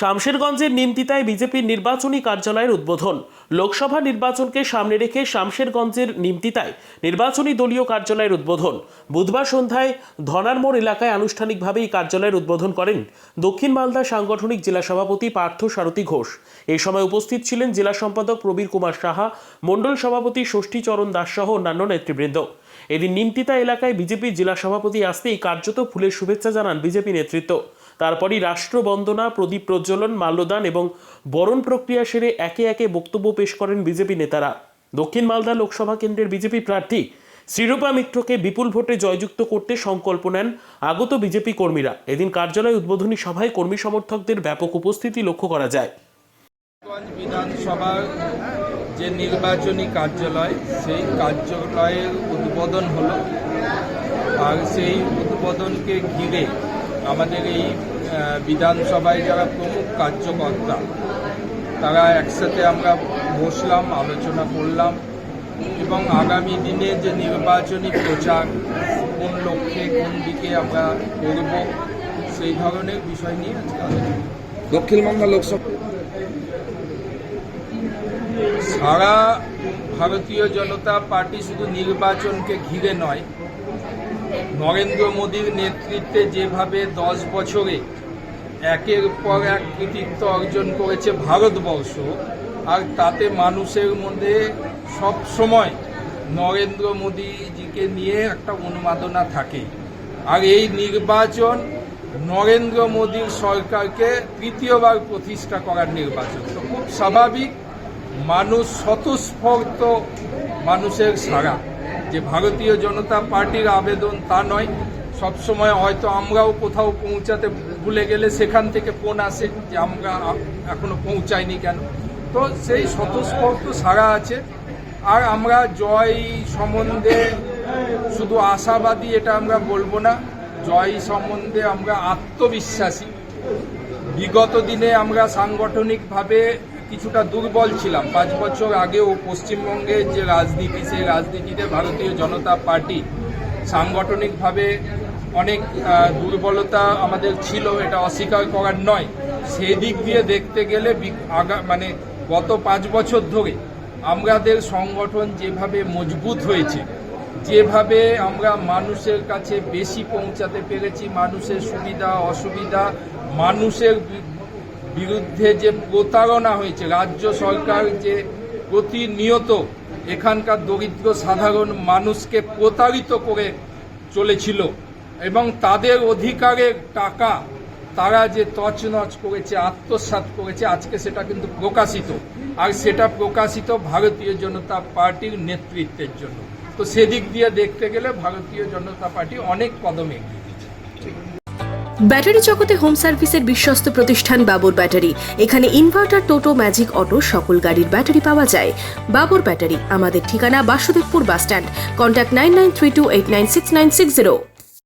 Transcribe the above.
শামশেরগঞ্জের নিমতিতায় বিজেপির নির্বাচনী কার্যালয়ের উদ্বোধন। লোকসভা নির্বাচনকে সামনে রেখে শামশেরগঞ্জের নিমতিতায় নির্বাচনী দলীয় কার্যালয়ের উদ্বোধন। বুধবার সন্ধ্যায় ধনারমোড় এলাকায় আনুষ্ঠানিকভাবে এই কার্যালয়ের উদ্বোধন করেন দক্ষিণ মালদা সাংগঠনিক জেলা সভাপতি পার্থ সারথী ঘোষ। এই সময় উপস্থিত ছিলেন জেলা সম্পাদক প্রবীর কুমার সাহা, মণ্ডল সভাপতি ষষ্ঠীচরণ দাস সহ অন্যান্য নেতৃবৃন্দ। এদিন নিমতিতা এলাকায় বিজেপির জেলা সভাপতি আসতেই কার্যত ফুলের শুভেচ্ছা জানান বিজেপি নেতৃত্ব। তারপরই রাষ্ট্রবন্দনা, প্রদীপ প্রজ্বলন, মাল্যদান এবং বরণ প্রক্রিয়া সেরে একে একে বক্তব্য পেশ করেন বিজেপি নেতারা। দক্ষিণ মালদা লোকসভা কেন্দ্রের বিজেপি প্রার্থী শ্রীরূপা মিত্রকে বিপুল ভোটে জয়যুক্ত করতে সংকল্প নেন আগত বিজেপি কর্মীরা। এদিন কার্যালয় উদ্বোধনী সভায় কর্মী সমর্থকদের ব্যাপক উপস্থিতি লক্ষ্য করা যায়। বিধানসভার যে নির্বাচনী কার্যালয়, সেই কার্যালয়ের উদ্বোধন হলো। আর সেই উদ্বোধনকে ঘিরে আমাদের এই বিধানসভায় যারা প্রমুখ কার্যকর্তা তারা একসাথে আমরা বসলাম আলোচনা করলাম এবং আগামী দিনে যে নির্বাচনী প্রচার কোন লক্ষ্যে কোন দিকে আমরা করব সেই ধরনের বিষয় নিয়ে আজকে আলোচনা। দক্ষিণ বাংলা লোকসভা সারা ভারতীয় জনতা পার্টি শুধু নির্বাচনকে ঘিরে নয় নরেন্দ্র মোদীর নেতৃত্বে যেভাবে দশ বছরে একের পর এক কৃতিত্ব অর্জন করেছে ভারতবর্ষ। আর তাতে মানুষের মধ্যে সব সময় নরেন্দ্র মোদীজিকে নিয়ে একটা উন্মাদনা থাকে। আর এই নির্বাচন নরেন্দ্র মোদীর সরকারকে তৃতীয়বার প্রতিষ্ঠা করার নির্বাচন। তো খুব স্বাভাবিক, মানুষ স্বতঃস্ফূর্ত মানুষের সারা যে ভারতীয় জনতা পার্টির আবেদন তা নয় সবসময় হয়তো আমরাও কোথাও পৌঁছাতে ভুলে গেলে সেখান থেকে ফোন আসে যে আমরা এখনও পৌঁছাইনি কেন। তো সেই স্বতঃস্ফূর্ত সারা আছে। আর আমরা জয় সম্বন্ধে শুধু আশাবাদী এটা আমরা বলব না, জয় সম্বন্ধে আমরা আত্মবিশ্বাসী। বিগত দিনে আমরা সাংগঠনিকভাবে কিছুটা দুর্বল ছিলাম। পাঁচ বছর আগেও পশ্চিমবঙ্গের যে রাজনীতি, সেই রাজনীতিতে ভারতীয় জনতা পার্টি সাংগঠনিকভাবে অনেক দুর্বলতা আমাদের ছিল, এটা অস্বীকার করার নয়। সেদিক দিয়ে দেখতে গেলে আগা মানে গত পাঁচ বছর ধরে আমাদের সংগঠন যেভাবে মজবুত হয়েছে, যেভাবে আমরা মানুষের কাছে বেশি পৌঁছাতে পেরেছি, মানুষের সুবিধা, অসুবিধা, মানুষের বিরুদ্ধে যে প্রতারণা হয়েছে, রাজ্য সরকার যে প্রতিনিয়ত এখানকার দরিদ্র সাধারণ মানুষকে প্রতারিত করে চলেছিল এবং তাদের অধিকারের টাকা তারা যে তছনছ করেছে, আত্মসাৎ করেছে, আজকে সেটা কিন্তু প্রকাশিত। আর সেটা প্রকাশিত ভারতীয় জনতা পার্টির নেতৃত্বের জন্য। তো সেদিক দিয়ে দেখতে গেলে ভারতীয় জনতা পার্টি অনেক কদম ব্যাটারি জগতে হোম সার্ভিসের বিশ্বস্ত প্রতিষ্ঠান বাবুর ব্যাটারি। এখানে ইনভার্টার, টোটো, ম্যাজিক অটো সকল গাড়ির ব্যাটারি পাওয়া যায়। বাবুর ব্যাটারি, আমাদের ঠিকানা Basudebpur bus stand. Contact nine nine three two eight nine six nine six zero.